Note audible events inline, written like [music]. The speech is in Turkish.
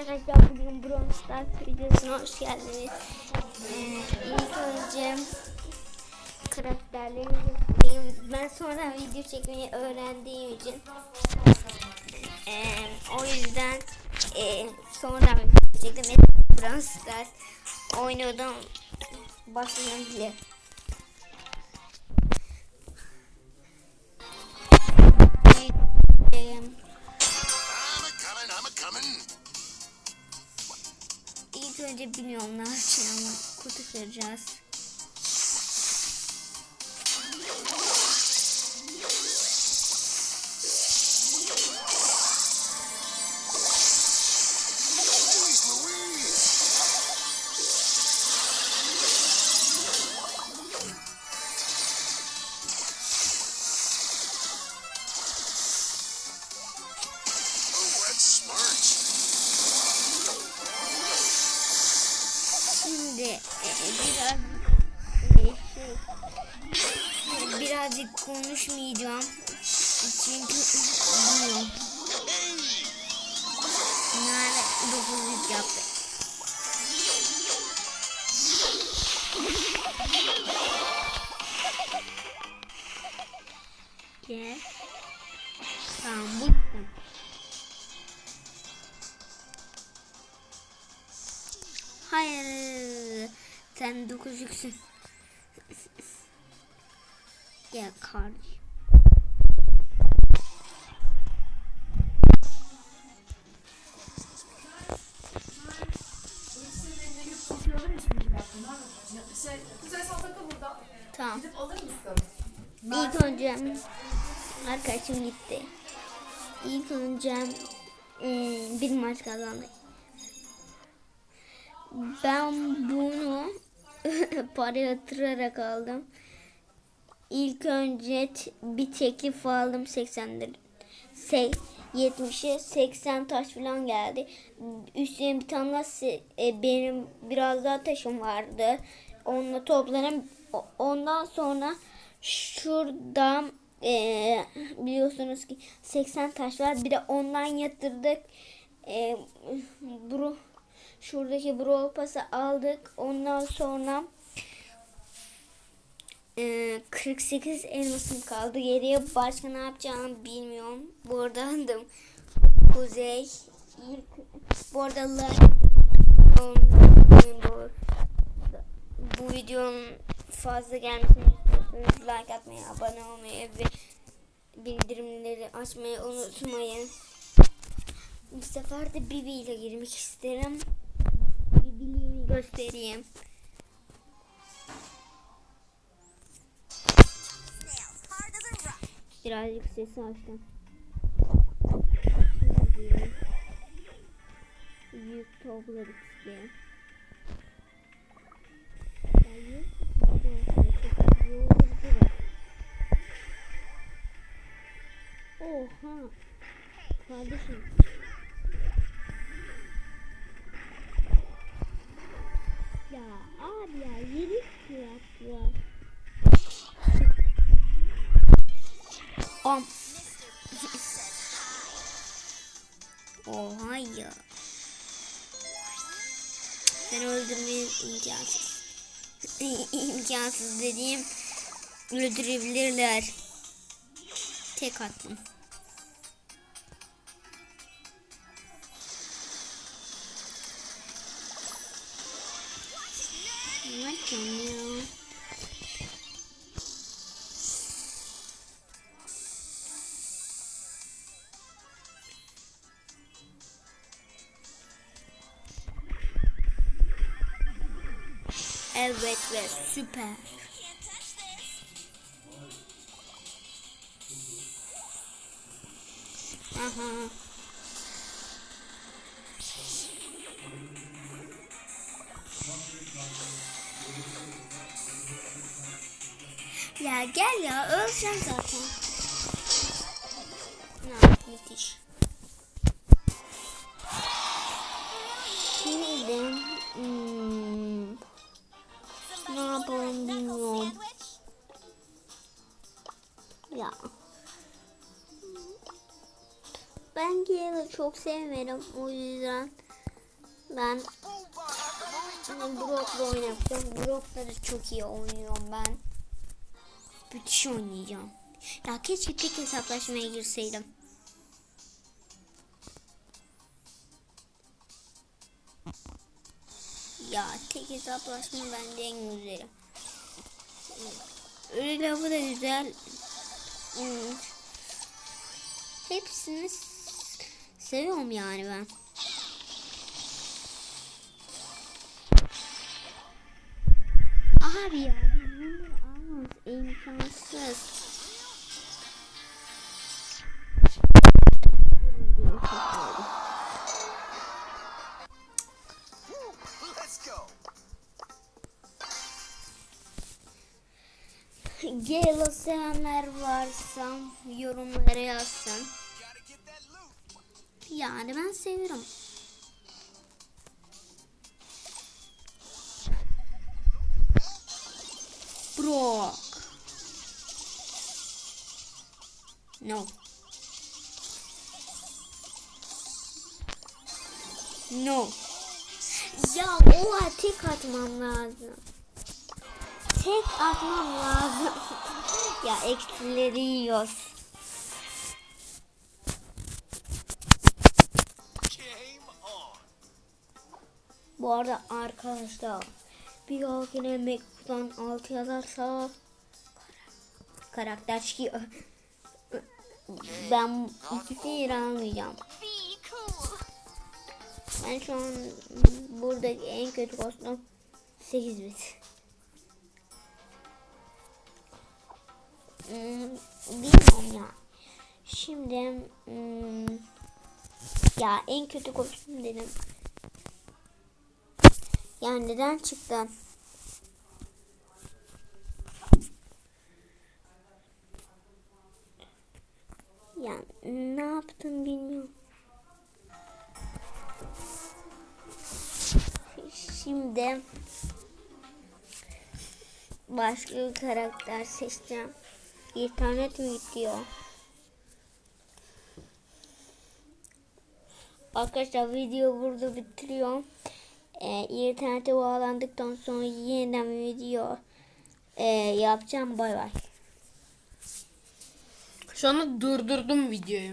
arkadaşlar bugün Brawl Stars videosuna hoş geldiniz. Ee, ilk önce karakterleri göstereyim. Ben sonra video çekmeyi öğrendiğim için ee, o yüzden ee, sonra video çektim. Brawl Stars oynuyordum. Başlayalım bile. Ee, I'm a coming, I'm a coming. İlk önce biliyorum ne yapacağımı. Kutu kıracağız. Biraz birazcık konuşmayacağım. Çünkü bilmiyorum. Nerede dokuzluk yaptı. Gel. Sen dokuz yüksün. Gel kardeşim. Tamam. İlk önce arkadaşım gitti. İlk önce eee, bir maç kazandık. Ben bunu [laughs] para yatırarak aldım. İlk önce bir teklif aldım 80 lira. Se 70'e 80 taş falan geldi. Üstüne bir tane daha e, benim biraz daha taşım vardı. Onunla toplarım. Ondan sonra şurada e, biliyorsunuz ki 80 taş var. Bir de ondan yatırdık. E, bro, şuradaki Brawl Pass'ı aldık. Ondan sonra ee, 48 elmasım kaldı. Geriye başka ne yapacağımı bilmiyorum. Buradandım. Kuzey. İlk, bu arada bu, bu videonun fazla gelmesini like atmayı, abone olmayı ve bildirimleri açmayı unutmayın. Bu sefer de Bibi ile girmek isterim. Göstereyim. Birazcık sesi açtım. Şimdi Yük topladık işte. Oha. Kardeşim. Ya abi ya yedi yaptılar. Om. Oha ya. Ben öldürmeyi imkansız. [laughs] imkansız dediğim öldürebilirler. Tek attım. Evet ve süper. Aha. Ya gel ya öleceğim zaten. Ha, müthiş. Şimdi hmm, ne yapalım bilmiyorum. Ya. Ben Gale'ı çok sevmedim o yüzden Ben Brock'la oynayacağım. Brock'la da çok iyi oynuyorum ben. Müthiş oynayacağım. Ya keşke tek hesaplaşmaya girseydim. Ya tek hesaplaşma bence en güzeli. Öyle lafı da güzel. Hmm. Hepsini seviyorum yani ben. Abi ya imkansız. Gale sevenler varsa yorumlara yazsın. Yani ben seviyorum. Brock. No. No. Ya o tek atmam lazım. Tek atmam lazım. [laughs] ya eksileri yiyoruz. Bu arada arkadaşlar bir dahakine Macbook'tan 6 yazarsa karakter çıkıyor. Ben ikisini almayacağım. Ben şu an buradaki en kötü kostüm 8 bit. Hmm, bilmiyorum ya. Şimdi hmm, ya en kötü kostüm dedim. Yani neden çıktı? Şimdi başka bir karakter seçeceğim. İnternet mi gidiyor? Arkadaşlar video burada bitiriyorum. Ee, internete bağlandıktan sonra yeniden video e, yapacağım. Bay bay. Şu anda durdurdum videoyu.